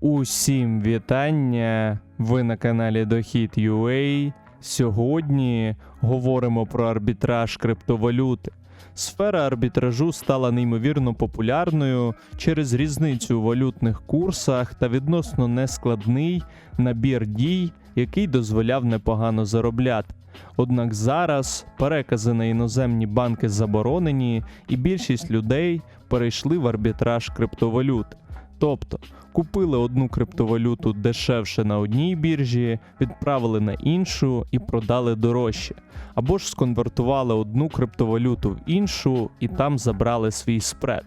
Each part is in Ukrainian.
Усім вітання! Ви на каналі Дохід.ua. Сьогодні говоримо про арбітраж криптовалюти. Сфера арбітражу стала неймовірно популярною через різницю у валютних курсах та відносно нескладний набір дій, який дозволяв непогано заробляти. Однак зараз перекази на іноземні банки заборонені, і більшість людей перейшли в арбітраж криптовалют. Тобто купили одну криптовалюту дешевше на одній біржі, відправили на іншу і продали дорожче. Або ж сконвертували одну криптовалюту в іншу і там забрали свій спред.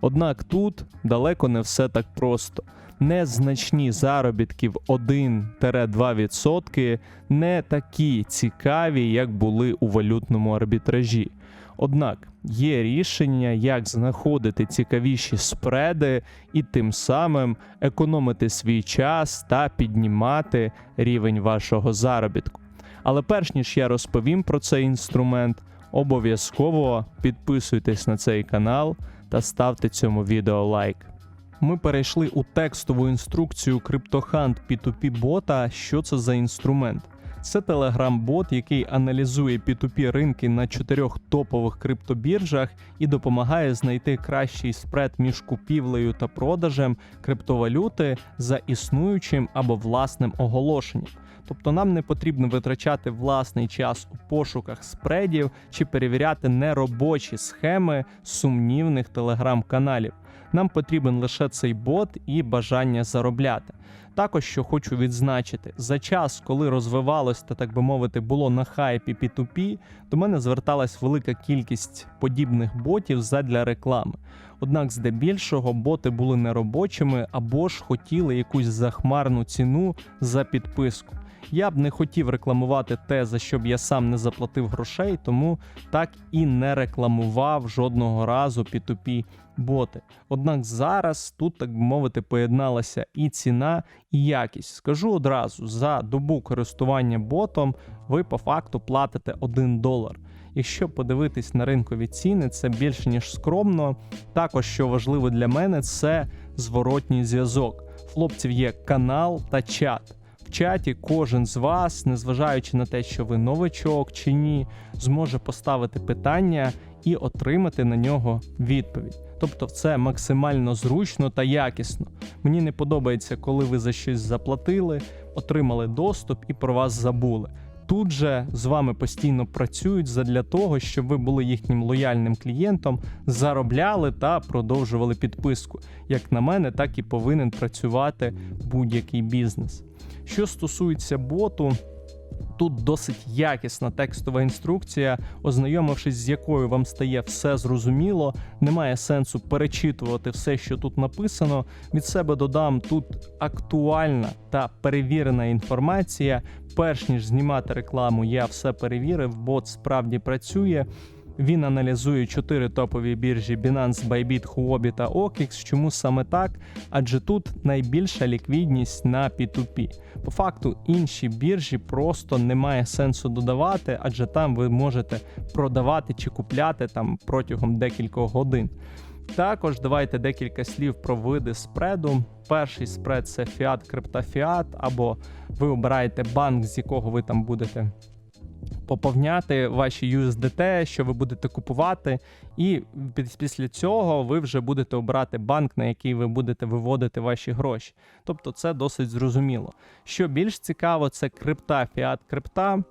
Однак тут далеко не все так просто. Незначні заробітки в 1-2% не такі цікаві, як були у валютному арбітражі. Однак є рішення, як знаходити цікавіші спреди і тим самим економити свій час та піднімати рівень вашого заробітку. Але перш ніж я розповім про цей інструмент, обов'язково підписуйтесь на цей канал та ставте цьому відео лайк. Ми перейшли у текстову інструкцію CryptoHunt P2P бота. Що це за інструмент? Це телеграм-бот, який аналізує P2P ринки на чотирьох топових криптобіржах і допомагає знайти кращий спред між купівлею та продажем криптовалюти за існуючим або власним оголошенням. Тобто нам не потрібно витрачати власний час у пошуках спредів чи перевіряти неробочі схеми сумнівних телеграм-каналів. Нам потрібен лише цей бот і бажання заробляти. Також що хочу відзначити, за час, коли розвивалось та так би мовити, було на хайпі P2P, до мене зверталась велика кількість подібних ботів задля реклами. Однак, здебільшого, боти були неробочими або ж хотіли якусь захмарну ціну за підписку. Я б не хотів рекламувати те, за що б я сам не заплатив грошей, тому так і не рекламував жодного разу P2P боти. Однак зараз тут, так би мовити, поєдналася і ціна, і якість. Скажу одразу: за добу користування ботом ви по факту платите 1 долар. Якщо подивитись на ринкові ціни, це більше ніж скромно. Також що важливо для мене, це зворотній зв'язок. Хлопців є канал та чат. Чаті кожен з вас, незважаючи на те, що ви новачок чи ні, зможе поставити питання і отримати на нього відповідь. Тобто, це максимально зручно та якісно. Мені не подобається, коли ви за щось заплатили, отримали доступ і про вас забули. Тут же з вами постійно працюють задля того, щоб ви були їхнім лояльним клієнтом, заробляли та продовжували підписку. Як на мене, так і повинен працювати будь-який бізнес. Що стосується боту, тут досить якісна текстова інструкція, ознайомившись з якою вам стає все зрозуміло, немає сенсу перечитувати все, що тут написано. Від себе додам тут актуальна та перевірена інформація. Перш ніж знімати рекламу, я все перевірив, бот справді працює. Він аналізує чотири топові біржі Binance, Bybit, Huobi та OKX. Чому саме так? Адже тут найбільша ліквідність на P2P. По факту інші біржі просто немає сенсу додавати, адже там ви можете продавати чи купляти там протягом декількох годин. Також давайте декілька слів про види спреду. Перший спред це фіат, криптофіат, або ви обираєте банк, з якого ви там будете поповняти ваші USDT, що ви будете купувати, і після цього ви вже будете обирати банк, на який ви будете виводити ваші гроші. Тобто це досить зрозуміло. Що більш цікаво, це крипта, фіат крипта.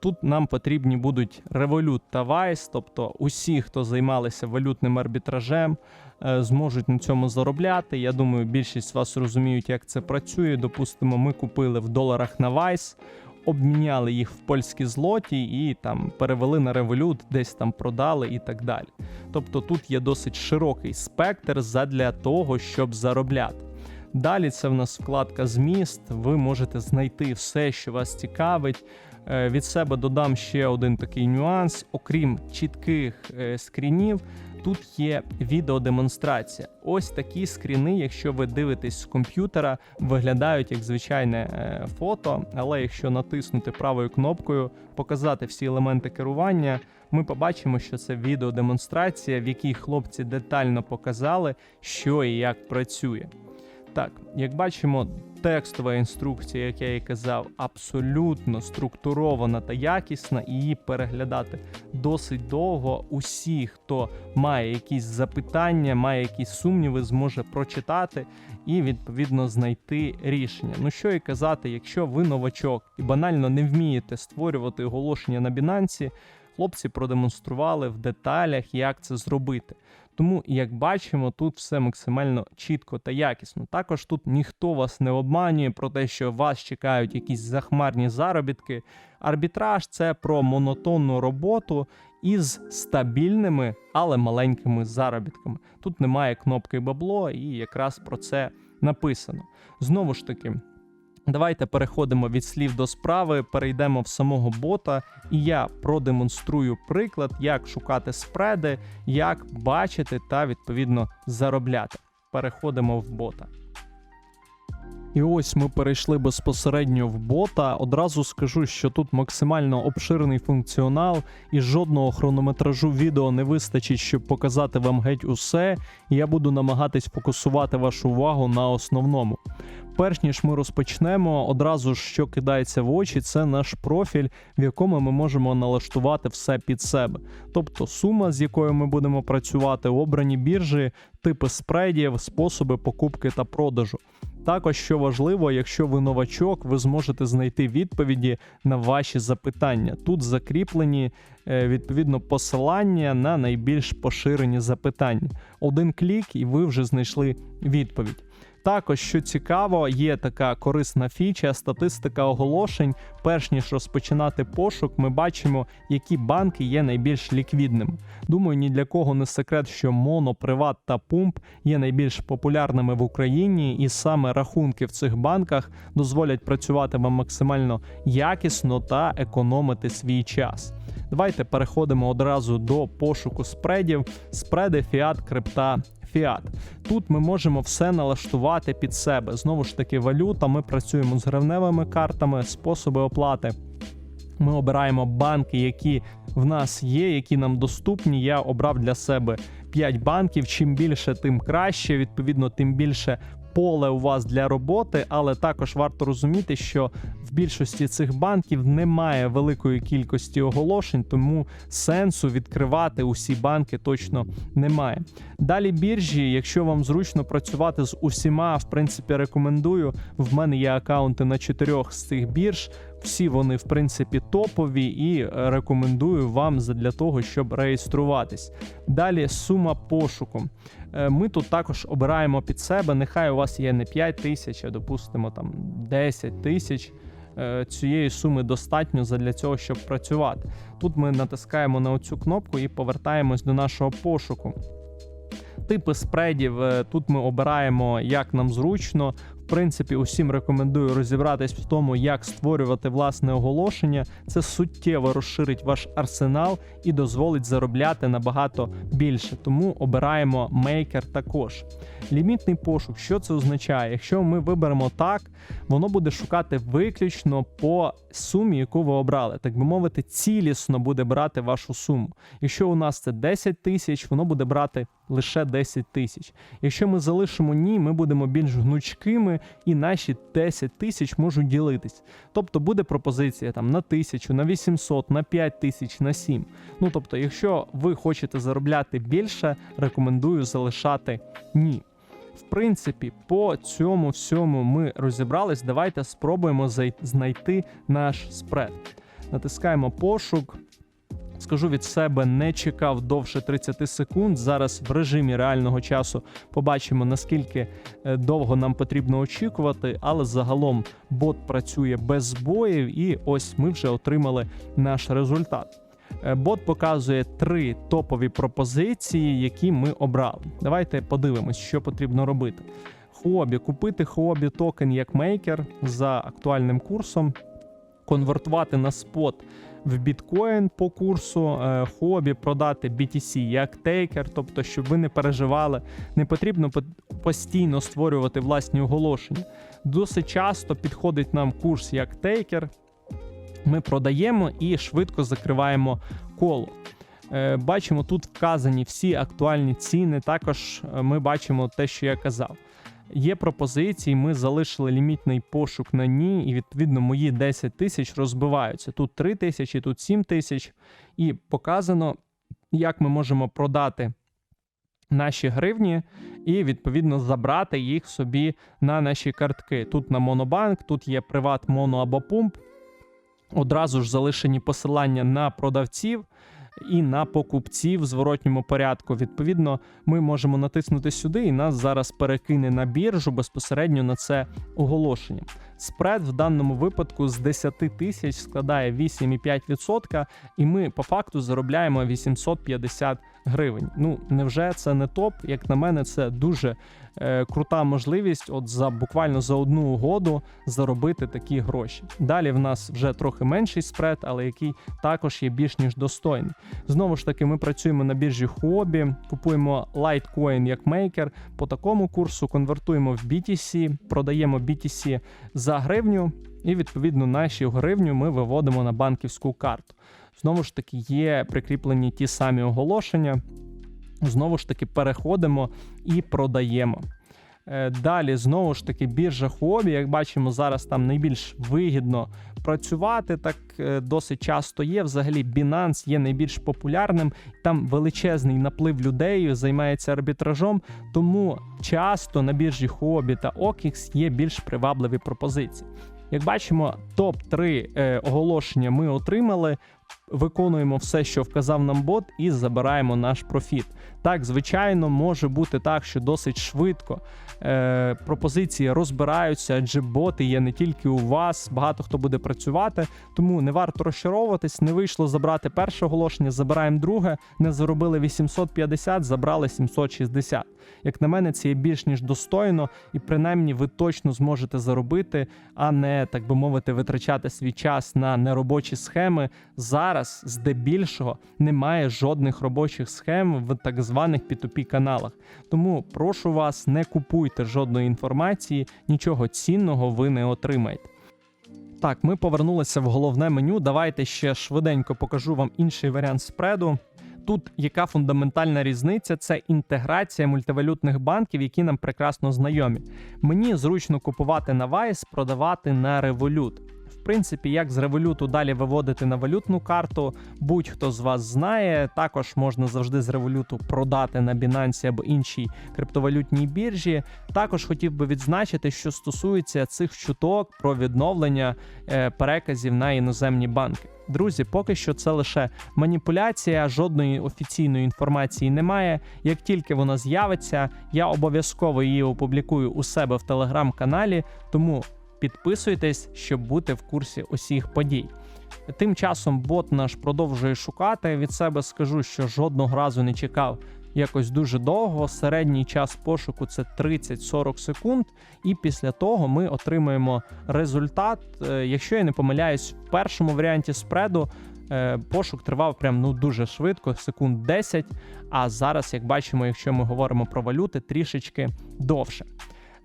Тут нам потрібні будуть Revolut та Vice, тобто усі, хто займалися валютним арбітражем, е, зможуть на цьому заробляти. Я думаю, більшість з вас розуміють, як це працює. Допустимо, ми купили в доларах на Vice, обміняли їх в польські злоті і там перевели на Revolut, десь там продали і так далі. Тобто тут є досить широкий спектр задля того, щоб заробляти. Далі це в нас вкладка зміст. Ви можете знайти все, що вас цікавить. Е, Від себе додам ще один такий нюанс. Окрім чітких е, скрінів, тут є відеодемонстрація. Ось такі скріни, якщо ви дивитесь з комп'ютера, виглядають як звичайне е, фото. Але якщо натиснути правою кнопкою, показати всі елементи керування, ми побачимо, що це відеодемонстрація, в якій хлопці детально показали, що і як працює. Так, як бачимо, текстова інструкція, як я і казав, абсолютно структурована та якісна, і її переглядати досить довго. Усі, хто має якісь запитання, має якісь сумніви, зможе прочитати і відповідно знайти рішення. Ну що і казати, якщо ви новачок і банально не вмієте створювати оголошення на Binance, хлопці продемонстрували в деталях, як це зробити. Тому, як бачимо, тут все максимально чітко та якісно. Також тут ніхто вас не обманює про те, що вас чекають якісь захмарні заробітки. Арбітраж це про монотонну роботу із стабільними, але маленькими заробітками. Тут немає кнопки бабло, і якраз про це написано. Знову ж таки. Давайте переходимо від слів до справи, перейдемо в самого бота, і я продемонструю приклад, як шукати спреди, як бачити та відповідно заробляти. Переходимо в бота. І ось ми перейшли безпосередньо в бота. Одразу скажу, що тут максимально обширний функціонал, і жодного хронометражу відео не вистачить, щоб показати вам геть усе. Я буду намагатись фокусувати вашу увагу на основному. Перш ніж ми розпочнемо, одразу ж що кидається в очі, це наш профіль, в якому ми можемо налаштувати все під себе. Тобто сума, з якою ми будемо працювати, обрані біржі, типи спредів, способи покупки та продажу. Також, що важливо, якщо ви новачок, ви зможете знайти відповіді на ваші запитання. Тут закріплені е, відповідно посилання на найбільш поширені запитання. Один клік, і ви вже знайшли відповідь. Також, що цікаво, є така корисна фіча, статистика оголошень. Перш ніж розпочинати пошук, ми бачимо, які банки є найбільш ліквідними. Думаю, ні для кого не секрет, що Моно, Приват та Пумп є найбільш популярними в Україні, і саме рахунки в цих банках дозволять працювати вам максимально якісно та економити свій час. Давайте переходимо одразу до пошуку спредів. Спреди, фіат, крипта, фіат. Тут ми можемо все налаштувати під себе. Знову ж таки, валюта. Ми працюємо з гривневими картами, способи оплати. Ми обираємо банки, які в нас є, які нам доступні. Я обрав для себе 5 банків. Чим більше, тим краще. Відповідно, тим більше поле у вас для роботи, але також варто розуміти, що в більшості цих банків немає великої кількості оголошень, тому сенсу відкривати усі банки точно немає. Далі біржі, якщо вам зручно працювати з усіма, в принципі, рекомендую. В мене є акаунти на чотирьох з цих бірж. Всі вони, в принципі, топові і рекомендую вам для того, щоб реєструватись. Далі сума пошуку. Е, ми тут також обираємо під себе. Нехай у вас є не 5 тисяч, а допустимо там 10 тисяч. Е, цієї суми достатньо для цього, щоб працювати. Тут ми натискаємо на оцю кнопку і повертаємось до нашого пошуку. Типи спредів е, тут ми обираємо як нам зручно принципі, усім рекомендую розібратись в тому, як створювати власне оголошення. Це суттєво розширить ваш арсенал і дозволить заробляти набагато більше. Тому обираємо мейкер також. Лімітний пошук, що це означає? Якщо ми виберемо так, воно буде шукати виключно по сумі, яку ви обрали. Так би мовити, цілісно буде брати вашу суму. Якщо у нас це 10 тисяч, воно буде брати лише 10 тисяч. Якщо ми залишимо ні, ми будемо більш гнучкими і наші 10 тисяч можуть ділитись. Тобто буде пропозиція там на тисячу, на 800, на 5 тисяч, на 7. Ну тобто, якщо ви хочете заробляти більше, рекомендую залишати ні. В принципі, по цьому всьому ми розібрались. Давайте спробуємо знайти наш спред. Натискаємо пошук. Скажу від себе, не чекав довше 30 секунд. Зараз в режимі реального часу побачимо, наскільки е, довго нам потрібно очікувати, але загалом бот працює без збоїв, і ось ми вже отримали наш результат. Е, бот показує три топові пропозиції, які ми обрали. Давайте подивимось, що потрібно робити. Хобі, купити хобі токен як мейкер за актуальним курсом, конвертувати на спот в біткоін по курсу е, хобі, продати BTC як тейкер, тобто, щоб ви не переживали, не потрібно постійно створювати власні оголошення. Досить часто підходить нам курс як тейкер. Ми продаємо і швидко закриваємо коло. Е, бачимо, тут вказані всі актуальні ціни. Також е, ми бачимо те, що я казав. Є пропозиції, ми залишили лімітний пошук на ній, і відповідно мої 10 тисяч розбиваються. Тут 3 тисячі, тут 7 тисяч. І показано, як ми можемо продати наші гривні і відповідно забрати їх собі на наші картки. Тут на Монобанк, тут є приват моно або пумп. Одразу ж залишені посилання на продавців і на покупців в зворотньому порядку. Відповідно, ми можемо натиснути сюди, і нас зараз перекине на біржу безпосередньо на це оголошення. Спред в даному випадку з 10 тисяч складає 8,5%, і ми по факту заробляємо 850 гривень. Ну невже це не топ? Як на мене, це дуже е, крута можливість, от за буквально за одну угоду заробити такі гроші. Далі в нас вже трохи менший спред, але який також є більш ніж достойний. Знову ж таки, ми працюємо на біржі Huobi, купуємо Litecoin як мейкер по такому курсу, конвертуємо в BTC, продаємо BTC за гривню, і відповідно наші гривню ми виводимо на банківську карту. Знову ж таки, є прикріплені ті самі оголошення. Знову ж таки, переходимо і продаємо. Е, Далі, знову ж таки, біржа Huobi, як бачимо, зараз там найбільш вигідно працювати, так е, досить часто є. Взагалі, Binance є найбільш популярним. Там величезний наплив людей займається арбітражом, тому часто на біржі Huobi та OKX є більш привабливі пропозиції. Як бачимо, топ-3 е, оголошення ми отримали. Виконуємо все, що вказав нам бот, і забираємо наш профіт. Так, звичайно, може бути так, що досить швидко е, пропозиції розбираються, адже боти є не тільки у вас, багато хто буде працювати. Тому не варто розчаровуватись. Не вийшло забрати перше оголошення, забираємо друге. Не заробили 850, забрали 760. Як на мене, це є більш ніж достойно, і принаймні ви точно зможете заробити, а не так би мовити, витрачати свій час на неробочі схеми. Зараз здебільшого немає жодних робочих схем в так званих P2P каналах. Тому прошу вас, не купуйте жодної інформації, нічого цінного ви не отримаєте. Так, ми повернулися в головне меню. Давайте ще швиденько покажу вам інший варіант спреду. Тут яка фундаментальна різниця? Це інтеграція мультивалютних банків, які нам прекрасно знайомі. Мені зручно купувати на Vice, продавати на Revolut. Принципі, як з революту далі виводити на валютну карту, будь-хто з вас знає. Також можна завжди з революту продати на Binance або іншій криптовалютній біржі. Також хотів би відзначити, що стосується цих чуток про відновлення е, переказів на іноземні банки. Друзі, поки що це лише маніпуляція, жодної офіційної інформації немає. Як тільки вона з'явиться, я обов'язково її опублікую у себе в телеграм-каналі, тому підписуйтесь, щоб бути в курсі усіх подій. Тим часом бот наш продовжує шукати. Від себе скажу, що жодного разу не чекав якось дуже довго. Середній час пошуку це 30-40 секунд, і після того ми отримаємо результат. Е, Якщо я не помиляюсь, в першому варіанті спреду е, пошук тривав прям ну дуже швидко, секунд 10. А зараз, як бачимо, якщо ми говоримо про валюти, трішечки довше.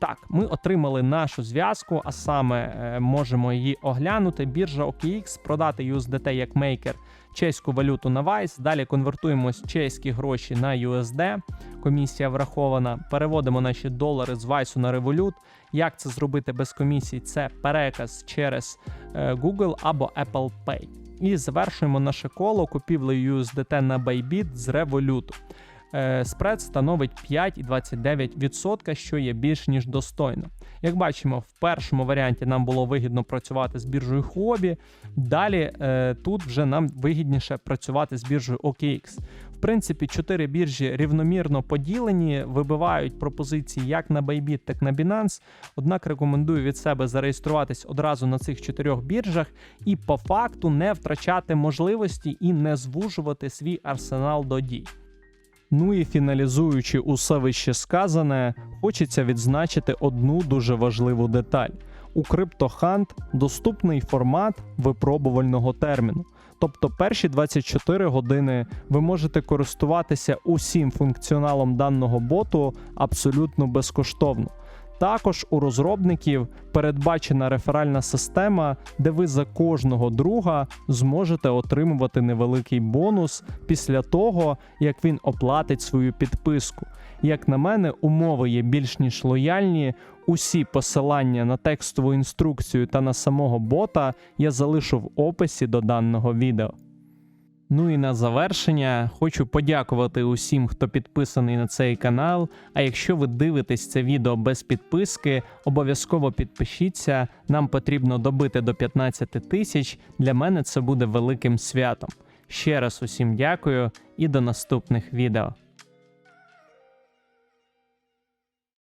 Так, ми отримали нашу зв'язку, а саме е, можемо її оглянути. Біржа OKX, продати USDT як мейкер, чеську валюту на Vice. Далі конвертуємо чеські гроші на USD. Комісія врахована. Переводимо наші долари з Vice на Revolut. Як це зробити без комісії? Це переказ через е, Google або Apple Pay. І завершуємо наше коло купівлею USDT на Bybit з Revolut. Е, Спред становить 5,29%, що є більш ніж достойно. Як бачимо, в першому варіанті нам було вигідно працювати з біржею Huobi, Далі е, тут вже нам вигідніше працювати з біржею OKX. В принципі, чотири біржі рівномірно поділені, вибивають пропозиції як на Bybit, так на Binance. Однак рекомендую від себе зареєструватись одразу на цих чотирьох біржах і по факту не втрачати можливості і не звужувати свій арсенал до дій. Ну і фіналізуючи усе вище сказане, хочеться відзначити одну дуже важливу деталь. У CryptoHunt доступний формат випробувального терміну. Тобто перші 24 години ви можете користуватися усім функціоналом даного боту абсолютно безкоштовно. Також у розробників передбачена реферальна система, де ви за кожного друга зможете отримувати невеликий бонус після того, як він оплатить свою підписку. Як на мене, умови є більш ніж лояльні. Усі посилання на текстову інструкцію та на самого бота я залишу в описі до даного відео. Ну і на завершення хочу подякувати усім, хто підписаний на цей канал. А якщо ви дивитесь це відео без підписки, обов'язково підпишіться. Нам потрібно добити до 15 тисяч. Для мене це буде великим святом. Ще раз усім дякую і до наступних відео.